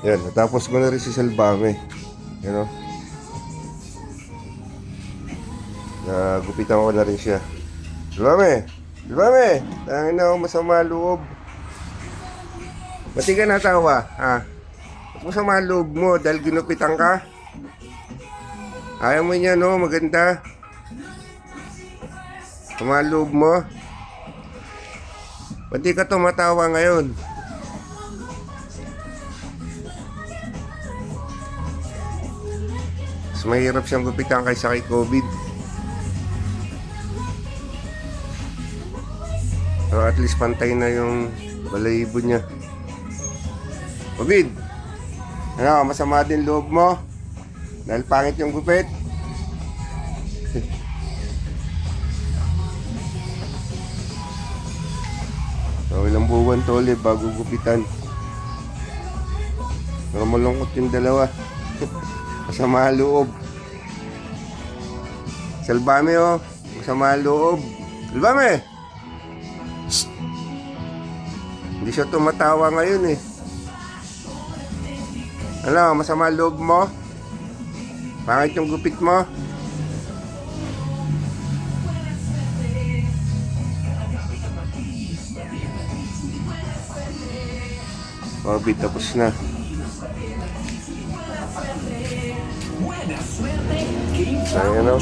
Yan, natapos ko na rin si Salbame. Yan o. Nagupitan ko na rin siya. Salbame! Salbame! Tangin na ako masama loob. Ba't ka natawa? Ha? Masama loob mo dahil ginupitan ka? Ayaw mo niya no? Maganda. Sama loob mo. Ba't ka tumatawa ngayon? Mas mahirap siyang gupitan kaysa kay COVID. Pero at least pantay na yung balayibo niya. COVID! Ano, masama din loob mo? Dahil pangit yung gupit? so, ilang buwan to ulit bago gupitan. Pero malungkot yung dalawa. Masama loob. Salbame oh. Masama loob. Salbame! Shh! Hindi siya tumatawa ngayon eh. Ano, masama loob mo? Pangit yung gupit mo? Orbit tapos na. Ayan o.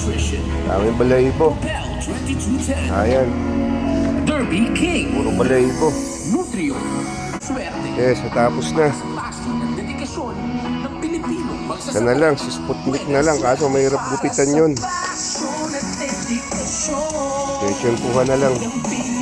Dami balayibo. Ayan. Derby King. Puro balayibo. Nutrio. Swerte. Yes, natapos na. Isa na lang, si Sputnik na lang. Kaso mahirap gupitan yun. Tension kuha na lang. ng